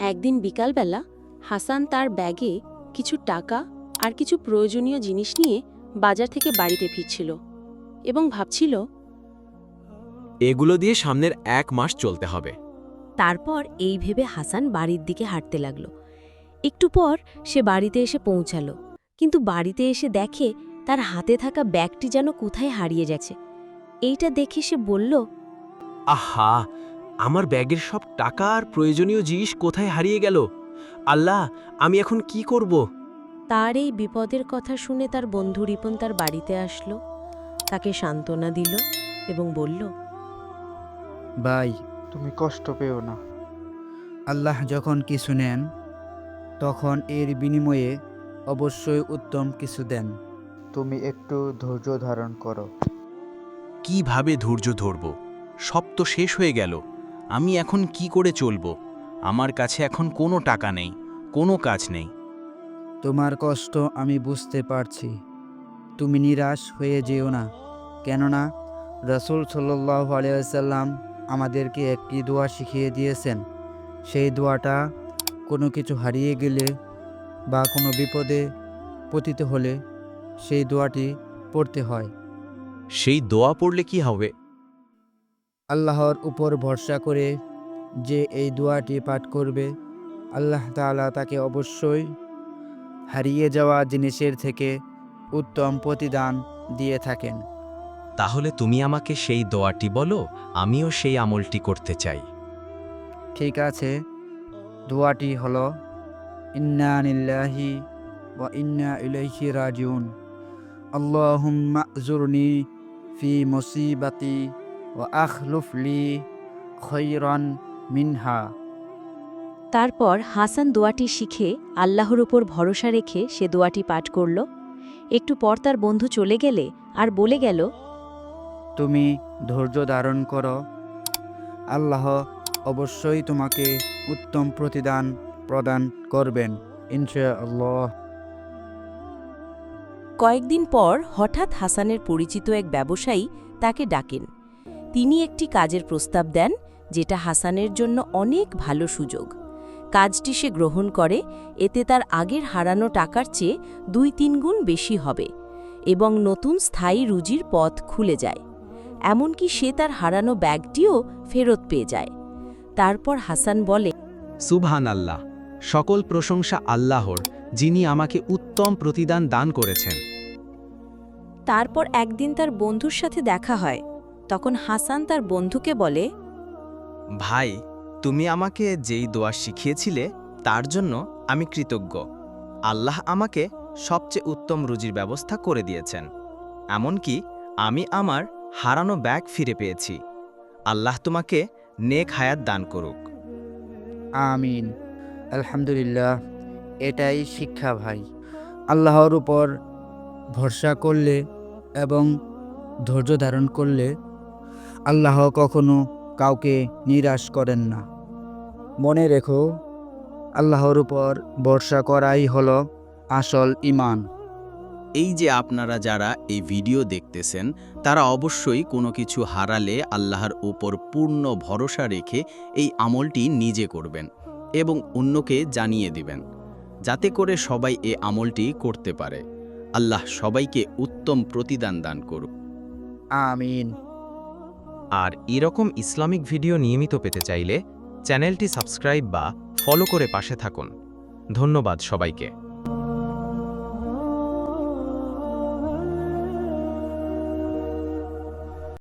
একদিন বিকালবেলা হাসান তার ব্যাগে কিছু টাকা আর কিছু প্রয়োজনীয় জিনিস নিয়ে বাজার থেকে বাড়িতে ফিরছিল এবং ভাবছিল এগুলো দিয়ে সামনের এক মাস চলতে হবে। তারপর এই ভেবে হাসান বাড়ির দিকে হাঁটতে লাগল। একটু পর সে বাড়িতে এসে পৌঁছালো কিন্তু বাড়িতে এসে দেখে তার হাতে থাকা ব্যাগটি যেন কোথায় হারিয়ে গেছে। এইটা দেখে সে বলল আহা! আমার ব্যাগের সব টাকা আর প্রয়োজনীয় জিনিস কোথায় হারিয়ে গেল? আল্লাহ আমি এখন কি করব? তার এই বিপদের কথা শুনে তার বন্ধু রিপন তার বাড়িতে আসলো। তাকে সান্ত্বনা দিল এবং বলল ভাই তুমি কষ্ট পেও না। আল্লাহ যখন কিছু নেন তখন এর বিনিময়ে অবশ্যই উত্তম কিছু দেন। তুমি একটু ধৈর্য ধারণ করো। কীভাবে ধৈর্য ধরব? সব তো শেষ হয়ে গেল। আমি এখন কি করে চলব? আমার কাছে এখন কোনো টাকা নেই কোনো কাজ নেই। তোমার কষ্ট আমি বুঝতে পারছি। তুমি নিরাশ হয়ে যেও না। কেননা রসুল সাল্লাহ আলিয়াল্লাম আমাদেরকে একটি দোয়া শিখিয়ে দিয়েছেন। সেই দোয়াটা কোনো কিছু হারিয়ে গেলে বা কোনো বিপদে পতিত হলে সেই দোয়াটি পড়তে হয়। সেই দোয়া পড়লে কি হবে? আল্লাহর উপর ভরসা করে যে এই দোয়াটি পাঠ করবে আল্লাহ তালা তাকে অবশ্যই হারিয়ে যাওয়া জিনিসের থেকে উত্তম প্রতিদান দিয়ে থাকেন। তাহলে তুমি আমাকে সেই দোয়াটি বলো আমিও সেই আমলটি করতে চাই। ঠিক আছে দোয়াটি হলো ইন্না নিল্লাহি ওয়া ইন্না ইলাইহি রাজিউন। আল্লাহুম্মা জুরনি ফি মুসিবাতি ওয়া আখলুফ লি খৈরান মিনহা। তারপর হাসান দোয়াটি শিখে আল্লাহর উপর ভরসা রেখে সে দোয়াটি পাঠ করল। একটু পর তার বন্ধু চলে গেলে আর বলে গেল তুমি ধৈর্য ধারণ করো। আল্লাহ অবশ্যই তোমাকে উত্তম প্রতিদান প্রদান করবেন ইনশাআল্লাহ। কয়েকদিন পর হঠাৎ হাসানের পরিচিত এক ব্যবসায়ী তাকে ডাকেন। তিনি একটি কাজের প্রস্তাব দেন যেটা হাসানের জন্য অনেক ভালো সুযোগ। কাজটি সে গ্রহণ করে এতে তার আগের হারানো টাকার চেয়ে দুই তিন গুণ বেশি হবে এবং নতুন স্থায়ী রুজির পথ খুলে যায়। এমনকি সে তার হারানো ব্যাগটিও ফেরত পেয়ে যায়। তারপর হাসান বলে সুবহান আল্লাহ সকল প্রশংসা আল্লাহর যিনি আমাকে উত্তম প্রতিদান দান করেছেন। তারপর একদিন তার বন্ধুর সাথে দেখা হয়। তখন হাসান তার বন্ধুকে বলে ভাই তুমি আমাকে যেই দোয়া শিখিয়েছিলে তার জন্য আমি কৃতজ্ঞ। আল্লাহ আমাকে সবচেয়ে উত্তম রুজির ব্যবস্থা করে দিয়েছেন। এমনকি আমি আমার হারানো ব্যাগ ফিরে পেয়েছি। আল্লাহ তোমাকে নেক হায়াত দান করুক। আমিন। আলহামদুলিল্লাহ এটাই শিক্ষা ভাই। আল্লাহর উপর ভরসা করলে এবং ধৈর্য ধারণ করলে আল্লাহ কখনো কাউকে নিরাশ করেন না। মনে রেখো আল্লাহর উপর ভরসা করাই হলো আসল ইমান এই যে আপনারা যারা এই ভিডিও দেখতেছেন তারা অবশ্যই কোনো কিছু হারালে আল্লাহর উপর পূর্ণ ভরসা রেখে এই আমলটি নিজে করবেন এবং অন্যকে জানিয়ে দিবেন যাতে করে সবাই এ আমলটি করতে পারে। আল্লাহ সবাইকে উত্তম প্রতিদান দান করুক। আমিন। আর এরকম ইসলামিক ভিডিও নিয়মিত পেতে চাইলে চ্যানেলটি সাবস্ক্রাইব বা ফলো করে পাশে থাকুন। ধন্যবাদ সবাইকে।